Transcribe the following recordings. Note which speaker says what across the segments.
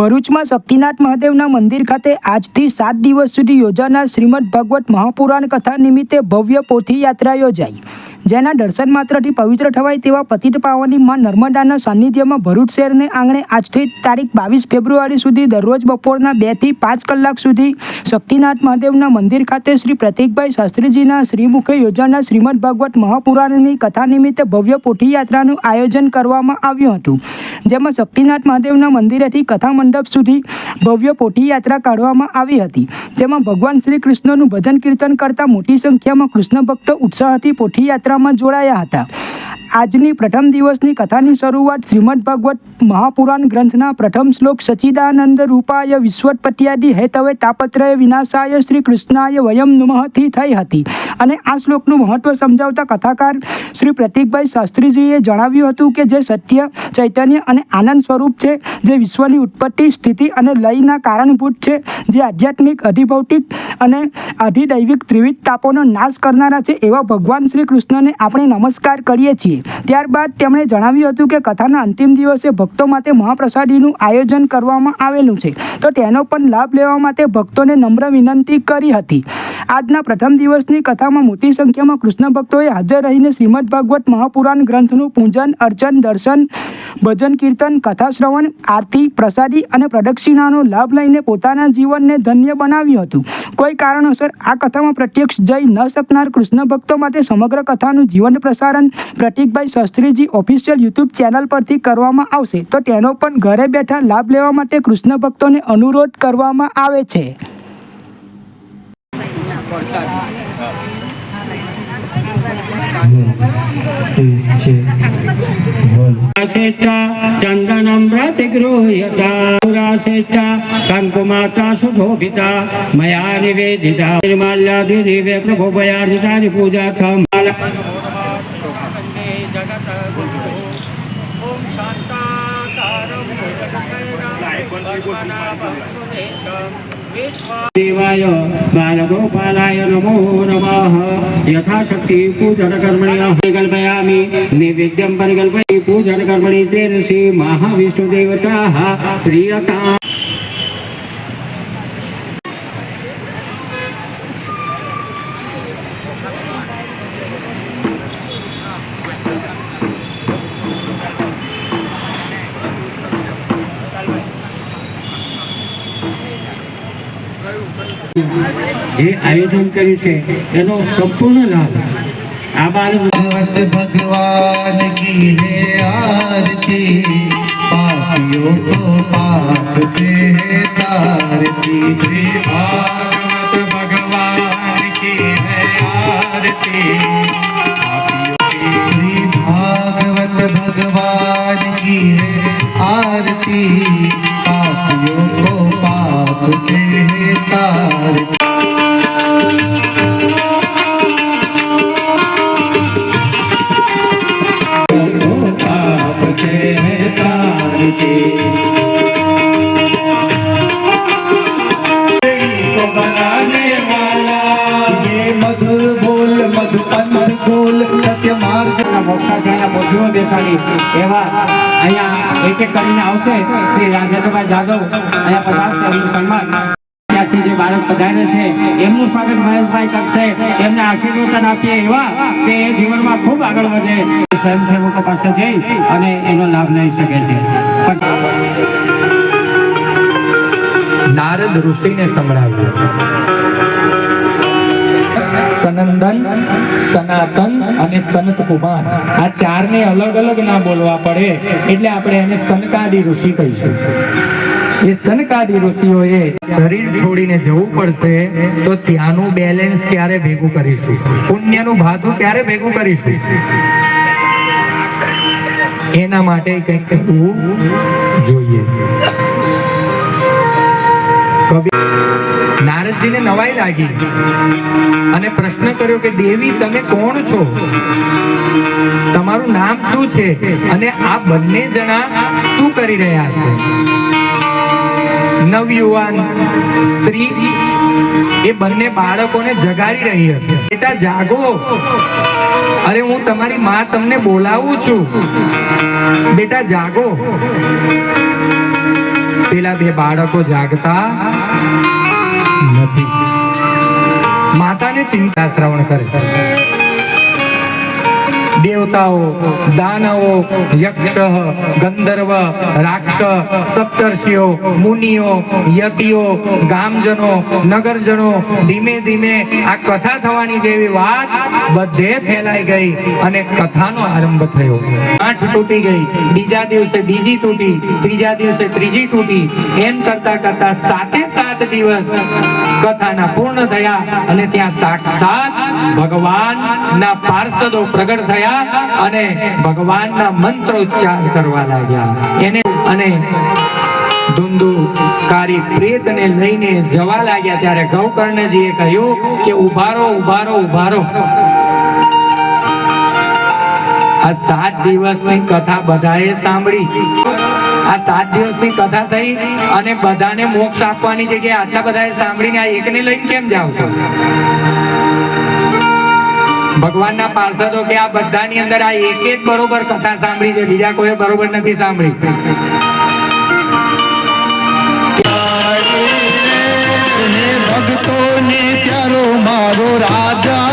Speaker 1: ભરૂચમાં શક્તિનાથ મહાદેવના મંદિર ખાતે આજથી સાત દિવસ સુધી યોજાનાર શ્રીમદ ભાગવત મહાપુરાણ કથા નિમિત્તે ભવ્ય પોથી યાત્રા યોજાઈ. જેના દર્શન માત્રથી પવિત્ર થવાય તેવા પતિત પાવની માં નર્મદાના સાનિધ્યમાં ભરૂચ શહેરને આંગણે આજથી તારીખ બાવીસ ફેબ્રુઆરી સુધી દરરોજ બપોરના બેથી પાંચ કલાક સુધી શક્તિનાથ મહાદેવના મંદિર ખાતે શ્રી પ્રતિકભાઈ શાસ્ત્રીજીના શ્રીમુખે યોજાનાર શ્રીમદ ભાગવત મહાપુરાણની કથા નિમિત્તે ભવ્ય પોઠીયાત્રાનું આયોજન કરવામાં આવ્યું હતું. જેમાં શક્તિનાથ મહાદેવના મંદિરેથી કથા મંડપ સુધી ભવ્ય પોઠીયાત્રા કાઢવામાં આવી હતી. જેમાં ભગવાન શ્રી કૃષ્ણનું ભજન કીર્તન કરતા મોટી સંખ્યામાં કૃષ્ણ ભક્તો ઉત્સાહથી પોથી યાત્રામાં જોડાયા હતા. આજની પ્રથમ દિવસની કથાની શરૂઆત શ્રીમદ ભગવત મહાપુરાણ ગ્રંથના પ્રથમ શ્લોક સચિદાનંદ રૂપાય વિશ્વોત્પત્યાદિ હેતવે તાપત્રય વિનાશાય શ્રી કૃષ્ણાય વયમ નુમહથી થઈ હતી. અને આ શ્લોકનું મહત્વ સમજાવતા કથાકાર શ્રી પ્રતિકભાઈ શાસ્ત્રીજીએ જણાવ્યું હતું કે જે સત્ય, ચૈતન્ય અને આનંદ સ્વરૂપ છે, જે વિશ્વની ઉત્પત્તિ, સ્થિતિ અને લયના કારણભૂત છે, જે આધ્યાત્મિક, અધિભૌતિક અને અધિદૈવિક ત્રિવિધ તાપોનો નાશ કરનારા છે, એવા ભગવાન શ્રી કૃષ્ણને આપણે નમસ્કાર કરીએ છીએ. ત્યારબાદ તેમણે જણાવ્યું હતું કે કથાના અંતિમ દિવસે ભક્તો માટે મહાપ્રસાદીનું આયોજન કરવામાં આવેલું છે. તો તેનો પણ લાભ લેવા માટે ભક્તોને નમ્ર વિનંતી કરી હતી. આજના પ્રથમ દિવસની કથામાં મોટી સંખ્યામાં કૃષ્ણ ભક્તોએ હાજર રહીને શ્રીમદ ભાગવત મહાપુરાણ ગ્રંથનું પૂજન, અર્ચન, દર્શન, ભજન, કીર્તન, કથા શ્રવણ, આરતી, પ્રસાદી અને પ્રદક્ષિણાનો લાભ લઈને પોતાના જીવનને ધન્ય બનાવ્યું હતું. કોઈ કારણોસર આ કથામાં પ્રત્યક્ષ જઈ ન શકનાર કૃષ્ણ ભક્તો માટે સમગ્ર કથાનું જીવન પ્રસારણ હાર્દિકભાઈ શાસ્ત્રીજી ઓફિશિયલ યુટ્યુબ ચેનલ પરથી કરવામાં આવશે. તો તેનો પણ ઘરે બેઠા લાભ લેવા માટે કૃષ્ણ ભક્તોને અનુરોધ કરવામાં આવે છે.
Speaker 2: કંકુમાત્રા સુશોભિતા. મયા નિવેદિતા. નિર્માલ્યાદિ દિવ્ય પ્રભો ભયાર્જિતા પૂજાર્થમ. દેવાય બાલગોપાલાય નમો નમઃ. યથાશક્તિ પૂજન કર્મણ્ય પરિકલ્પયામિ નૈવેદ્યમ પરિકલ્પય પૂજન કર્મણિ તેન શ્રી મહાવિષ્ણુ દેવતા પ્રિયતા જે આયોજન કર્યું છે. એનો સંપૂર્ણ લાભ આ બાળક
Speaker 3: ભગવાન કી આરતી. પાપિયો કો પાપ સે હે શ્રી ભાગવત ભગવાન કી
Speaker 2: આરતી. શ્રી ભાગવત ભગવાન કી
Speaker 3: આરતી. પાપિયો કો સદપંથ કુલ સત્ય માર્ગ.
Speaker 2: મોક્ષાચાર્ય મોજીઓ દેસાણી એવા અહીંયા એક એક કરીને આવશે. શ્રી રાજેન્દ્રભાઈ જાદવ અહીંયા પધારશે. સન્માન. ત્યાંથી જે બાળક પધારે છે એમનું સ્વાગત મહેશભાઈ કરશે. એમને આશીર્વચન આપીએ એવા કે એ જીવનમાં ખૂબ આગળ વધે. સ્વયંસેવકો પાસે જઈ અને એનો લાભ લઈ શકે છે.
Speaker 4: નારદ ઋષિને સંભળાવ્યું. સનંદન, સનાતન અને સનત કુમાર. આ ચારને અલગ અલગ ના બોલવા પડે એટલે આપણે એને સનકાદી ઋષિ કહીશું. એ સનકાદી ઋષિઓએ શરીર છોડીને જવું પડશે તો ત્યાંનું બેલેન્સ ક્યારે ભેગું કરીશું? પુણ્યનું ભાથું ક્યારે ભેગું કરીશું? એના માટે કંઈક કરવું જોઈએ. નારદજીને નવાઈ લાગી અને પ્રશ્ન કર્યો કે, દેવી, તમે કોણ છો? તમારું નામ શું છે? અને આ બંને જણા શું કરી રહ્યા છે? નવયુવાન સ્ત્રી એ બંને બાળકોને જગાડી રહી હતી. બેટા, જાગો. અરે, હું તમારી માં તમને બોલાવું છું. બેટા, જાગો. પેલા બે બાળકો જાગતા નથી. માતાને ચિંતા શ્રવણ કરે. દેવતાઓ દાનવો યક્ષ ગંધર્વ રાક્ષસ સપ્તર્ષિઓ મુનિઓ યતિઓ ગામજનો નગરજનો ધીમે ધીમે આ કથા થવાની જેવી વાત બધે ફેલાઈ ગઈ અને કથાનો આરંભ થયો. આઠ તૂટી ગઈ, બીજા દિવસે બીજી તૂટી, ત્રીજા દિવસે ત્રીજી તૂટી, એમ કરતા કરતા સાતે સાત દિવસ કથાના પૂર્ણ થયા અને ત્યાં સાક્ષાત ભગવાનના પાર્ષદો પ્રગટ થયા. અને ભગવાનના મંત્રોચ્ચાર કરવા લાગ્યા. એને અને ધુંધુકારી પ્રેતને લઈને જવા લાગ્યા ત્યારે ગૌકર્ણજીએ કહ્યું કે ઉભારો ઉભારો ઉભારો. આ સાત દિવસની કથા બધાએ સાંભળી. આ સાત દિવસની કથા થઈ અને બધાને મોક્ષ આપવાની જગ્યાએ આટલા બધાએ સાંભળીને આ એકને લઈને કેમ જાવ છો? ભગવાનના પાર્ષદો કે આ બધાની અંદર આ એક એક બરોબર કથા સાંભળી છે, બીજા કોઈ બરોબર નથી સાંભળી.
Speaker 3: ભક્તો ભક્તોને પ્યારો મારો રાજા.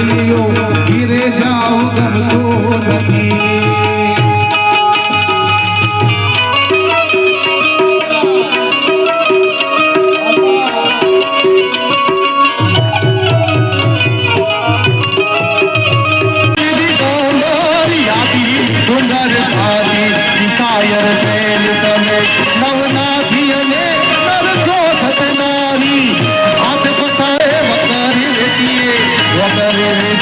Speaker 3: રેલિયો ધીરે જાવ ગમતો નથી સુંદર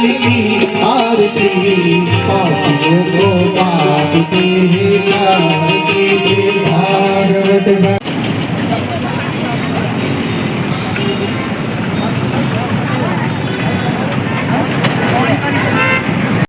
Speaker 3: ಕಲಿಗಿ ಆರತಿ ಪಾಟಿಯ ಗೋ ಪಾಟಿ ಭಾಗವತ